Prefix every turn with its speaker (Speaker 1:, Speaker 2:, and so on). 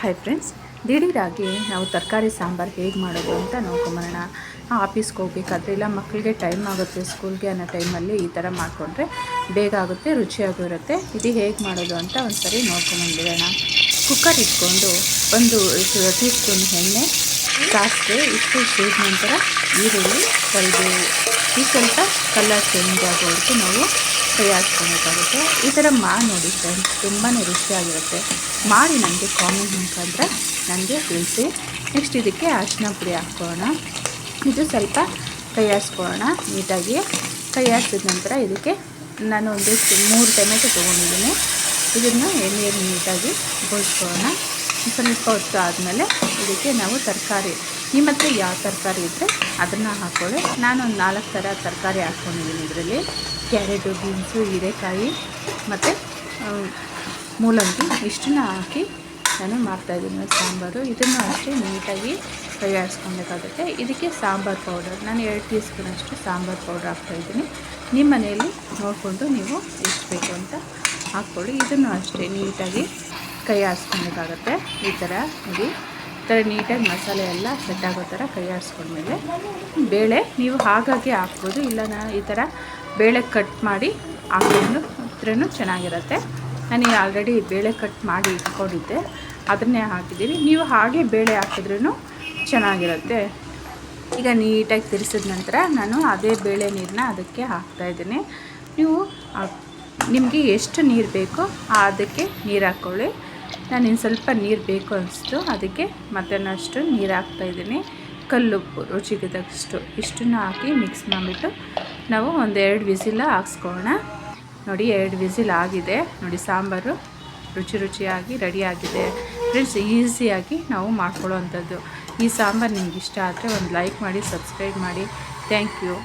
Speaker 1: Hi friends ದಿಢೀರಾಗಿ ನಾವು ತರಕಾರಿ, ಸಾಂಬಾರು ಹೇಗೆ ಮಾಡೋದು ಅಂತ ನೋಡ್ಕೊಂಬರೋಣ ಆಫೀಸ್ಗೆ ಹೋಗ್ಬೇಕಾದ್ರೆ ಇಲ್ಲ ಮಕ್ಕಳಿಗೆ ಟೈಮ್ ಆಗುತ್ತೆ ಸ್ಕೂಲ್ಗೆ ಅನ್ನೋ ಟೈಮಲ್ಲಿ ಈ ಥರ ಮಾಡಿಕೊಂಡ್ರೆ ಬೇಗ ಆಗುತ್ತೆ, ರುಚಿಯಾಗೂ ಇರುತ್ತೆ. ಇದು ಹೇಗೆ ಮಾಡೋದು ಅಂತ ಒಂದು ಸರಿ ನೋಡ್ಕೊಂಬಂದಿರೋಣ ಕುಕ್ಕರ್ ಇಟ್ಕೊಂಡು ಒಂದು ಟೀ ಸ್ಪೂನ್ ಎಣ್ಣೆ, ಸಾಸಿವೆ, ಇಷ್ಟು ಸೇದ ನಂತರ ಈರುಳ್ಳಿ, ಕರಿಬೇವು. ಈ ಸ್ವಲ್ಪ ಕಲರ್ ಚೇಂಜ್ ಆಗೋವರೆಗೂ ನಾವು ತಯಾರಿಸ್ಕೊಬೇಕಾಗುತ್ತೆ ಈ ಥರ ಮಾಡಿ ನೋಡಿ ಫ್ರೆಂಡ್ಸ್ ತುಂಬಾ ರುಚಿಯಾಗಿರುತ್ತೆ. ಮಾಡಿ ನನಗೆ ಕಾಮೆಂಟ್ ಮುಖಾಂತರ ನನಗೆ ತಿಳಿಸಿ. ನೆಕ್ಸ್ಟ್ ಇದಕ್ಕೆ ಅರಿಶಿನ ಪುಡಿ ಹಾಕ್ಕೊಳ್ಳೋಣ. ಇದು ಸ್ವಲ್ಪ ತಯಾರಿಸ್ಕೊಳ್ಳೋಣ. ನೀಟಾಗಿ ತಯಾರಿಸಿದ ನಂತರ ಇದಕ್ಕೆ ನಾನು ಒಂದು ಮೂರು ಟೊಮೆಟೊ ತೊಗೊಂಡಿದ್ದೀನಿ. ಇದನ್ನು ಎಣ್ಣೆಯಲ್ಲಿ ನೀಟಾಗಿ ಗೋಳಿಸ್ಕೊಳ್ಳೋಣ ಸ್ವಲ್ಪ ಹೊತ್ತು ಆದಮೇಲೆ ಇದಕ್ಕೆ ನಾವು ತರಕಾರಿ. ನಿಮ್ಮ ಹತ್ರ ಯಾವ ತರಕಾರಿ ಇದ್ದರೆ ಅದನ್ನು ಹಾಕ್ಕೊಳ್ಳಿ ನಾನು ಒಂದು ನಾಲ್ಕು ಥರ ತರಕಾರಿ ಹಾಕ್ಕೊಂಡಿದ್ದೀನಿ ಇದರಲ್ಲಿ. ಕ್ಯಾರೆಟು, ಬೀನ್ಸು, ಹೀರೆಕಾಯಿ ಮತ್ತು ಮೂಲಂಗಿ ಇಷ್ಟನ್ನ ಹಾಕಿ ನಾನು ಮಾಡ್ತಾಯಿದ್ದೀನಿ ಸಾಂಬಾರು. ಇದನ್ನು ಅಷ್ಟೇ ನೀಟಾಗಿ ತಯಾರಿಸ್ಕೊಬೇಕಾಗುತ್ತೆ ಇದಕ್ಕೆ ಸಾಂಬಾರು ಪೌಡರ್. ನಾನು ಎರಡು ಟೀ ಸ್ಪೂನಷ್ಟು ಸಾಂಬಾರು ಪೌಡರ್ ಹಾಕ್ತಾಯಿದ್ದೀನಿ ನಿಮ್ಮ ಮನೆಯಲ್ಲಿ ನೋಡಿಕೊಂಡು ನೀವು ಎಷ್ಟು ಬೇಕು ಅಂತ ಹಾಕ್ಕೊಳ್ಳಿ. ಇದನ್ನು ಅಷ್ಟೇ ನೀಟಾಗಿ ಕೈ ಆಡಿಸ್ಕೊಬೇಕಾಗತ್ತೆ ಈ ಥರ ನೋಡಿ. ಈ ಥರ ನೀಟಾಗಿ ಮಸಾಲೆ ಎಲ್ಲ ಸೆಟ್ ಆಗೋ ಥರ ಕೈ ಆಡಿಸ್ಕೊಂಡ್ಮೇಲೆ ಬೇಳೆ ನೀವು ಹಾಗಾಗಿ ಹಾಕ್ಬೋದು, ಇಲ್ಲ ನಾನು ಈ ಥರ ಬೇಳೆ ಕಟ್ ಮಾಡಿ ಹಾಕ್ಕೊಂಡು ಇದ್ರೂ ಚೆನ್ನಾಗಿರುತ್ತೆ. ನಾನು ಆಲ್ರೆಡಿ ಬೇಳೆ ಕಟ್ ಮಾಡಿ ಇಟ್ಕೊಂಡಿದ್ದೆ. ಅದನ್ನೇ ಹಾಕಿದ್ದೀವಿ ನೀವು ಹಾಗೆ ಬೇಳೆ ಹಾಕಿದ್ರೂ ಚೆನ್ನಾಗಿರುತ್ತೆ. ಈಗ ನೀಟಾಗಿ ತಿರ್ಸಿದ ನಂತರ ನಾನು ಅದೇ ಬೇಳೆ ನೀರನ್ನ ಅದಕ್ಕೆ ಹಾಕ್ತಾಯಿದ್ದೀನಿ ನೀವು ನಿಮಗೆ ಎಷ್ಟು ನೀರು ಬೇಕೋ ಅದಕ್ಕೆ ನೀರು ಹಾಕ್ಕೊಳ್ಳಿ. ನಾನು ಇನ್ನು ಸ್ವಲ್ಪ ನೀರು ಬೇಕು ಅನಿಸ್ತು. ಅದಕ್ಕೆ ಮಧ್ಯಾಹ್ನಷ್ಟು ನೀರು ಹಾಕ್ತಾಯಿದ್ದೀನಿ ಕಲ್ಲುಪ್ಪು ರುಚಿಗೆ ತಕ್ಕಷ್ಟು ಇಷ್ಟನ್ನು ಹಾಕಿ ಮಿಕ್ಸ್ ಮಾಡಿಬಿಟ್ಟು ನಾವು ಒಂದೆರಡು ವಿಸಿಲ ಹಾಕ್ಸ್ಕೊಳ್ಳೋಣ. ನೋಡಿ, ಎರಡು ವಿಸಿಲ್ ಆಗಿದೆ. ನೋಡಿ, ಸಾಂಬಾರು ರುಚಿ ರುಚಿಯಾಗಿ ರೆಡಿಯಾಗಿದೆ ಫ್ರೆಂಡ್ಸ್, ಈಸಿಯಾಗಿ ನಾವು ಮಾಡ್ಕೊಳ್ಳೋ ಅಂಥದ್ದು ಈ ಸಾಂಬಾರು ನಿಮ್ಗೆ ಇಷ್ಟ ಆದರೆ ಒಂದು ಲೈಕ್ ಮಾಡಿ, ಸಬ್ಸ್ಕ್ರೈಬ್ ಮಾಡಿ. Thank you.